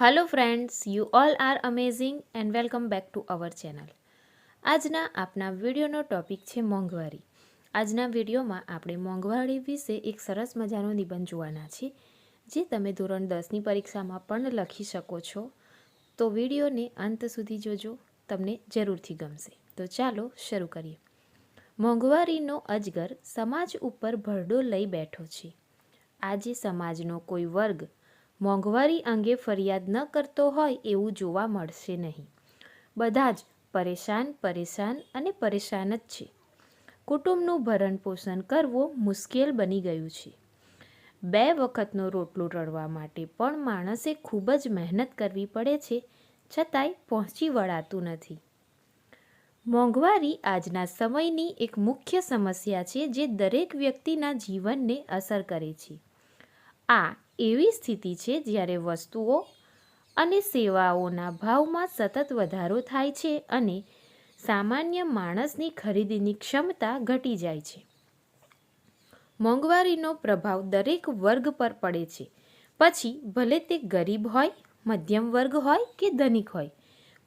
Hello friends you all are amazing and welcome back to our channel આજના આપના વિડીયોનો topic છે મોંઘવારી. આજના વિડીયોમાં આપણે મોંઘવારી વિશે એક સરસ મજાનો નિબંધ જોવાના છે જે તમે ધોરણ દસની પરીક્ષામાં પણ લખી શકો છો. તો વિડીયોને અંત સુધી જોજો, તમને જરૂરથી ગમશે. તો ચાલો શરૂ કરીએ. મોંઘવારીનો અજગર સમાજ ઉપર ભરડો લઈ બેઠો છે. આજે સમાજનો કોઈ વર્ગ મોંઘવારી અંગે ફરિયાદ ન કરતો હોય એવું જોવા મળશે નહીં. બધા જ પરેશાન પરેશાન અને પરેશાન જ છે. કુટુંબનું ભરણ પોષણ કરવું મુશ્કેલ બની ગયું છે. બે વખતનો રોટલો રળવા માટે પણ માણસે ખૂબ જ મહેનત કરવી પડે છે, છતાંય પહોંચી વળાતું નથી. મોંઘવારી આજના સમયની એક મુખ્ય સમસ્યા છે જે દરેક વ્યક્તિના જીવનને અસર કરે છે. આ એવી સ્થિતિ છે જ્યારે વસ્તુઓ અને સેવાઓના ભાવમાં સતત વધારો થાય છે અને સામાન્ય માણસની ખરીદીની ક્ષમતા ઘટી જાય છે. મોંઘવારીનો પ્રભાવ દરેક વર્ગ પર પડે છે. પછી ભલે તે ગરીબ હોય, મધ્યમ વર્ગ હોય કે ધનિક હોય,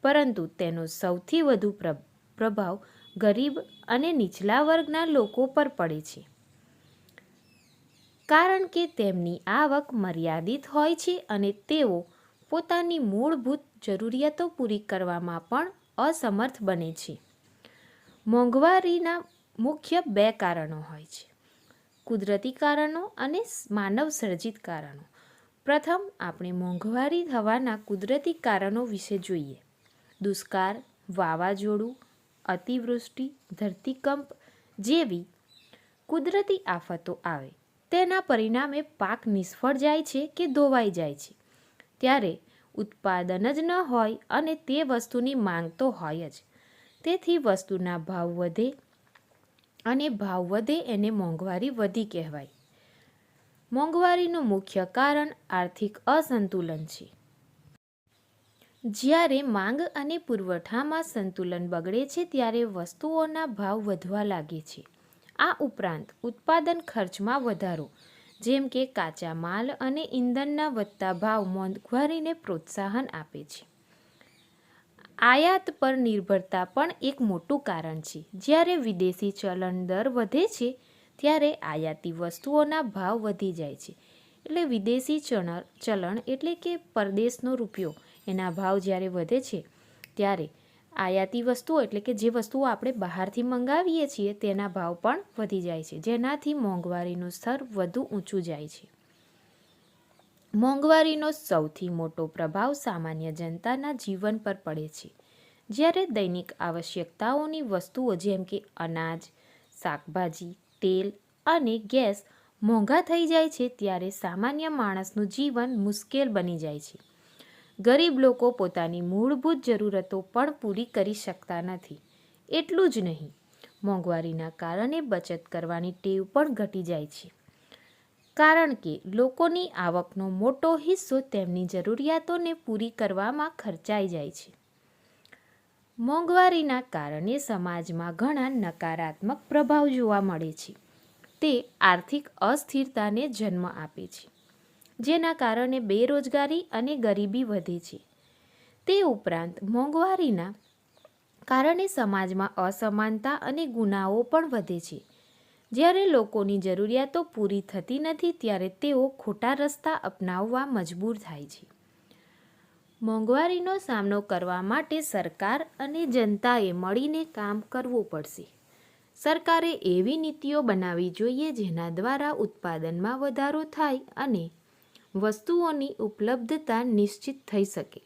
પરંતુ તેનો સૌથી વધુ પ્રભાવ ગરીબ અને નીચલા વર્ગના લોકો પર પડે છે. કારણ કે તેમની આવક મર્યાદિત હોય છે અને તેઓ પોતાની મૂળભૂત જરૂરિયાતો પૂરી કરવામાં પણ અસમર્થ બને છે. મોંઘવારીના મુખ્ય બે કારણો હોય છે. કુદરતી કારણો અને માનવ સર્જિત કારણો. પ્રથમ, આપણે મોંઘવારી થવાના કુદરતી કારણો વિશે જોઈએ. દુષ્કાળ, વાવાઝોડું, અતિવૃષ્ટિ, ધરતીકંપ જેવી કુદરતી આફતો આવે. તેના પરિણામે પાક નિષ્ફળ જાય છે કે ધોવાઈ જાય છે. ત્યારે ઉત્પાદન જ ન હોય અને તે વસ્તુની માંગ તો હોય જ. તેથી વસ્તુના ભાવ વધે અને ભાવ વધે એને મોંઘવારી વધી કહેવાય. મોંઘવારીનું મુખ્ય કારણ આર્થિક અસંતુલન છે. જ્યારે માંગ અને પુરવઠામાં સંતુલન બગડે છે, ત્યારે વસ્તુઓના ભાવ વધવા લાગે છે. આ ઉપરાંત ઉત્પાદન ખર્ચમાં વધારો, જેમ કે કાચા માલ અને ઇંધણના વધતા ભાવ મોંઘવારીને પ્રોત્સાહન આપે છે. આયાત પર નિર્ભરતા પણ એક મોટું કારણ છે. જ્યારે વિદેશી ચલણ દર વધે છે, ત્યારે આયાતી વસ્તુઓના ભાવ વધી જાય છે. એટલે વિદેશી ચલણ ચલણ એટલે કે પરદેશનો રૂપિયો. એના ભાવ જ્યારે વધે છે, ત્યારે આયાતી વસ્તુઓ એટલે કે જે વસ્તુઓ આપણે બહારથી મંગાવીએ છીએ, તેના ભાવ પણ વધી જાય છે. જેનાથી મોંઘવારીનું સ્તર વધુ ઊંચું જાય છે. મોંઘવારીનો સૌથી મોટો પ્રભાવ સામાન્ય જનતાના જીવન પર પડે છે. જ્યારે દૈનિક આવશ્યકતાઓની વસ્તુઓ જેમ કે અનાજ, શાકભાજી, તેલ અને ગેસ મોંઘા થઈ જાય છે, ત્યારે સામાન્ય માણસનું જીવન મુશ્કેલ બની જાય છે. ગરીબ લોકો પોતાની મૂળભૂત જરૂરતો પણ પૂરી કરી શકતા નથી. એટલું જ નહીં, મોંઘવારીના કારણે બચત કરવાની ટેવ પણ ઘટી જાય છે. કારણ કે લોકોની આવકનો મોટો હિસ્સો તેમની જરૂરિયાતોને પૂરી કરવામાં ખર્ચાઈ જાય છે. મોંઘવારીના કારણે સમાજમાં ઘણા નકારાત્મક પ્રભાવ જોવા મળે છે. તે આર્થિક અસ્થિરતાને જન્મ આપે છે. જેના કારણે બેરોજગારી અને ગરીબી વધે છે. તે ઉપરાંત મોંઘવારીના કારણે સમાજમાં અસમાનતા અને ગુનાઓ પણ વધે છે. જ્યારે લોકોની જરૂરિયાતો પૂરી થતી નથી, ત્યારે તેઓ ખોટા રસ્તા અપનાવવા મજબૂર થાય છે. મોંઘવારીનો સામનો કરવા માટે સરકાર અને જનતાએ મળીને કામ કરવું પડશે. સરકારે એવી નીતિઓ બનાવવી જોઈએ જેના દ્વારા ઉત્પાદનમાં વધારો થાય અને વસ્તુઓની ઉપલબ્ધતા નિશ્ચિત થઈ શકે.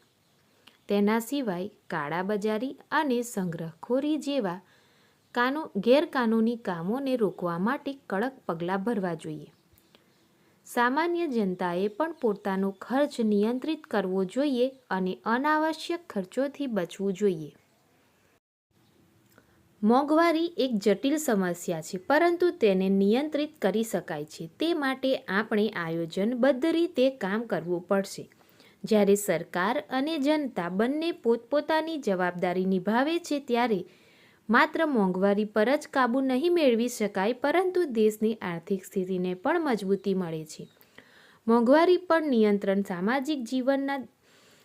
તેના સિવાય કાળાબજારી અને સંગ્રહખોરી જેવા કાનૂ, ગેરકાનૂની કામોને રોકવા માટે કડક પગલાં ભરવા જોઈએ. સામાન્ય જનતાએ પણ પોતાનો ખર્ચ નિયંત્રિત કરવો જોઈએ અને અનાવશ્યક ખર્ચોથી બચવું જોઈએ. મોંઘવારી એક જટિલ સમસ્યા છે, પરંતુ તેને નિયંત્રિત કરી શકાય છે. તે માટે આપણે આયોજનબદ્ધ રીતે કામ કરવું પડશે. જ્યારે સરકાર અને જનતા બંને પોતપોતાની જવાબદારી નિભાવે છે, ત્યારે માત્ર મોંઘવારી પર જ કાબૂ નહીં મેળવી શકાય, પરંતુ દેશની આર્થિક સ્થિતિને પણ મજબૂતી મળે છે. મોંઘવારી પર નિયંત્રણ સામાજિક જીવનના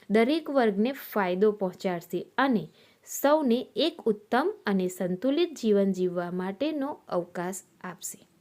દરેક વર્ગને ફાયદો પહોંચાડશે અને સૌને એક ઉત્તમ અને સંતુલિત જીવન જીવવા માટેનો અવકાશ આપશે.